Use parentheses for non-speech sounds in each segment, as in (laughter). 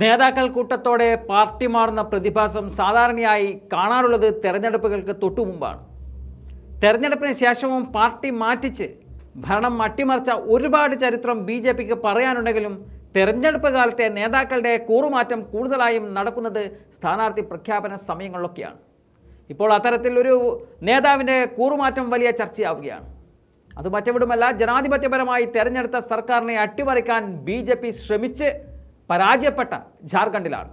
നേതാക്കൾ കൂട്ടത്തോടെ പാർട്ടി മാറുന്ന പ്രതിഭാസം സാധാരണയായി കാണാറുള്ളത് തെരഞ്ഞെടുപ്പുകൾക്ക് തൊട്ടു മുമ്പാണ്. തെരഞ്ഞെടുപ്പിന് ശേഷവും പാർട്ടി മാറ്റിച്ച് ഭരണം അട്ടിമറിച്ച ഒരുപാട് ചരിത്രം ബി ജെ പിക്ക് പറയാനുണ്ടെങ്കിലും തെരഞ്ഞെടുപ്പ് കാലത്തെ നേതാക്കളുടെ കൂറുമാറ്റം കൂടുതലായും നടക്കുന്നത് സ്ഥാനാർത്ഥി പ്രഖ്യാപന സമയങ്ങളിലൊക്കെയാണ്. ഇപ്പോൾ അത്തരത്തിൽ ഒരു നേതാവിന്റെ കൂറുമാറ്റം വലിയ ചർച്ചയാവുകയാണ്. അത് മറ്റെവിടുമല്ല ജനാധിപത്യപരമായി തെരഞ്ഞെടുത്ത സർക്കാരിനെ അട്ടിമറിക്കാൻ ബി ശ്രമിച്ച് പരാജയപ്പെട്ട ജാർഖണ്ഡിലാണ്.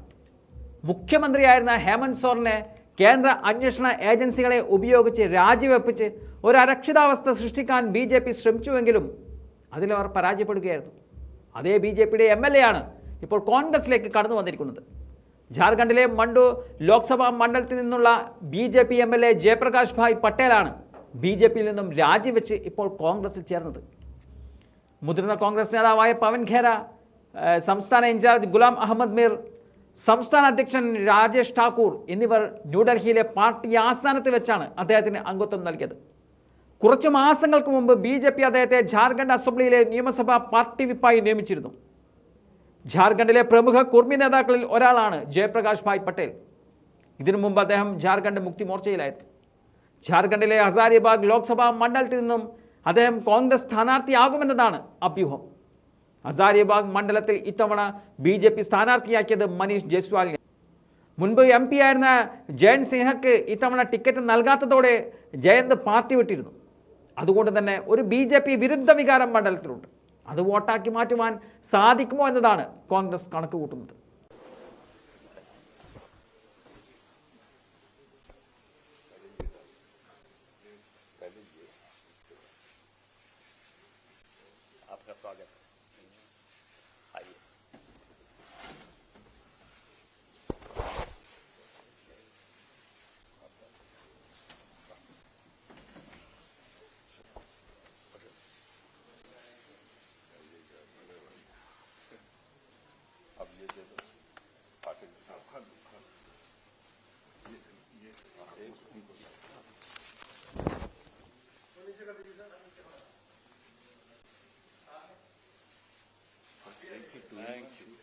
മുഖ്യമന്ത്രിയായിരുന്ന ഹേമന്ത് സോറിനെ കേന്ദ്ര അന്വേഷണ ഏജൻസികളെ ഉപയോഗിച്ച് രാജിവെപ്പിച്ച് ഒരു അരക്ഷിതാവസ്ഥ സൃഷ്ടിക്കാൻ ബി ജെ പി ശ്രമിച്ചുവെങ്കിലും അതിലവർ പരാജയപ്പെടുകയായിരുന്നു. അതേ ബി ജെ പിയുടെ എം എൽ എ ആണ് ഇപ്പോൾ കോൺഗ്രസിലേക്ക് കടന്നു വന്നിരിക്കുന്നത്. ജാർഖണ്ഡിലെ മണ്ടു ലോക്സഭാ മണ്ഡലത്തിൽ നിന്നുള്ള B J P M L A Jayaprakash bhai പട്ടേലാണ് B J പിയിൽ നിന്നും രാജിവെച്ച് ഇപ്പോൾ കോൺഗ്രസിൽ ചേർന്നത്. മുതിർന്ന കോൺഗ്രസ് നേതാവായ പവൻ ഖേര സംസ്ഥാന ഇൻചാർജ് ഗുലാം അഹമ്മദ് മീർ സംസ്ഥാന അധ്യക്ഷൻ രാജേഷ് ഠാക്കൂർ എന്നിവർ ന്യൂഡൽഹിയിലെ പാർട്ടി ആസ്ഥാനത്ത് വെച്ചാണ് അദ്ദേഹത്തിന് അംഗത്വം നൽകിയത്. കുറച്ച് മാസങ്ങൾക്ക് മുമ്പ് ബി ജെ പി അദ്ദേഹത്തെ ജാർഖണ്ഡ് അസംബ്ലിയിലെ നിയമസഭാ പാർട്ടി വിപ്പായി നിയമിച്ചിരുന്നു. ജാർഖണ്ഡിലെ പ്രമുഖ കുർമി നേതാക്കളിൽ ഒരാളാണ് ജയപ്രകാശ് ഭായ് പട്ടേൽ. ഇതിനു മുമ്പ് അദ്ദേഹം ജാർഖണ്ഡ് മുക്തി മോർച്ചയിലായിരുന്നു. ജാർഖണ്ഡിലെ ഹസാരിബാഗ് ലോക്സഭാ മണ്ഡലത്തിൽ നിന്നും അദ്ദേഹം കോൺഗ്രസ് സ്ഥാനാർത്ഥിയാകുമെന്നതാണ് അഭ്യൂഹം. ഹസാരിബാഗ് മണ്ഡലത്തിൽ ഇത്തവണ ബി ജെ പി സ്ഥാനാർത്ഥിയാക്കിയത് മനീഷ് ജയ്സ്വാലിനെ മുൻപ് എം പി ആയിരുന്ന ജയന്ത് സിൻഹയ്ക്ക് ഇത്തവണ ടിക്കറ്റ് നൽകാത്തതോടെ ജയന്ത് പാർട്ടി വിട്ടിരുന്നു അതുകൊണ്ട് തന്നെ ഒരു ബി ജെ പി വിരുദ്ധ വികാരം മണ്ഡലത്തിലുണ്ട് അത് വോട്ടാക്കി മാറ്റുവാൻ സാധിക്കുമോ എന്നതാണ് കോൺഗ്രസ് കണക്ക് കൂട്ടുന്നത് आपका स्वागत है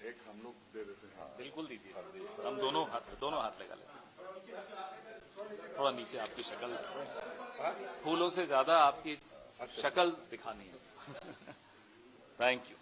एक हम लोग दे देते हैं बिल्कुल दीजिए। हम दोनों हाथ दोनों हाथ लगा लेते हैं। थोड़ा नीचे आपकी शक्ल फूलों से ज़्यादा आपकी शक्ल दिखानी है। (laughs) Thank you